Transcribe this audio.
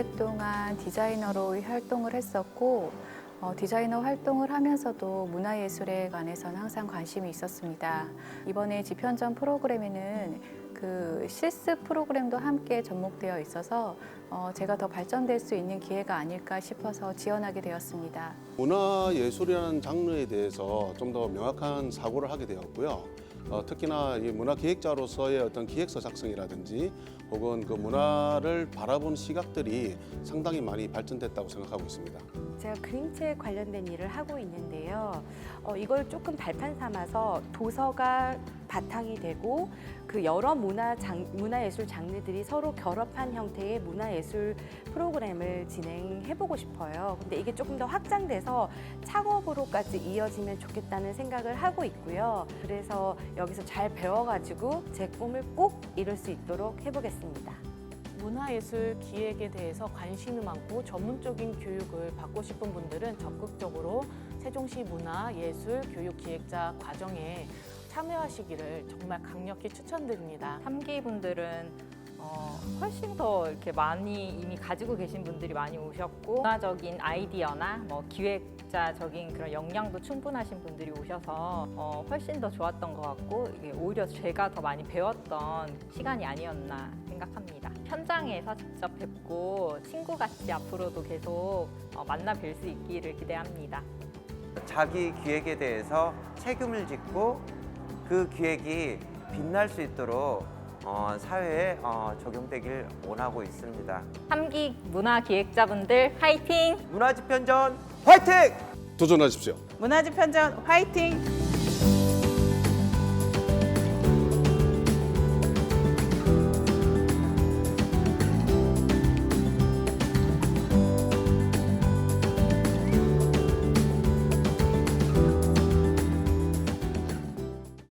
오랫동안 디자이너로 활동을 했었고 어, 디자이너 활동을 하면서도 문화예술에 관해서는 항상 관심이 있었습니다. 이번에 집현전 프로그램에는 그 실습 프로그램도 함께 접목되어 있어서 어, 제가 더 발전될 수 있는 기회가 아닐까 싶어서 지원하게 되었습니다. 문화예술이라는 장르에 대해서 좀 더 명확한 사고를 하게 되었고요. 어, 특히나 이 문화 기획자로서의 어떤 기획서 작성이라든지 혹은 그 문화를 바라보는 시각들이 상당히 많이 발전됐다고 생각하고 있습니다. 제가 그림체 관련된 일을 하고 있는데요. 어, 이걸 조금 발판 삼아서 도서가 바탕이 되고 그 여러 문화 장, 문화예술 장르들이 서로 결합한 형태의 문화예술 프로그램을 진행해보고 싶어요. 근데 이게 조금 더 확장돼서 창업으로까지 이어지면 좋겠다는 생각을 하고 있고요. 그래서 여기서 잘 배워가지고 제 꿈을 꼭 이룰 수 있도록 해보겠습니다. 문화예술 기획에 대해서 관심이 많고 전문적인 교육을 받고 싶은 분들은 적극적으로 세종시 문화예술 교육기획자 과정에 참여하시기를 정말 강력히 추천드립니다. 삼기 분들은 어, 훨씬 더 이렇게 많이 이미 가지고 계신 분들이 많이 오셨고 문화적인 아이디어나 뭐 기획자적인 그런 역량도 충분하신 분들이 오셔서 어, 훨씬 더 좋았던 것 같고 이게 오히려 제가 더 많이 배웠던 시간이 아니었나 생각합니다. 현장에서 직접 뵙고 친구같이 앞으로도 계속 어, 만나 뵐 수 있기를 기대합니다. 자기 기획에 대해서 책임을 짓고 그 기획이 빛날 수 있도록 어, 사회에 어, 적용되길 원하고 있습니다. 삼기 문화 기획자분들 화이팅! 문화집현전 화이팅! 도전하십시오. 문화집 편전 화이팅!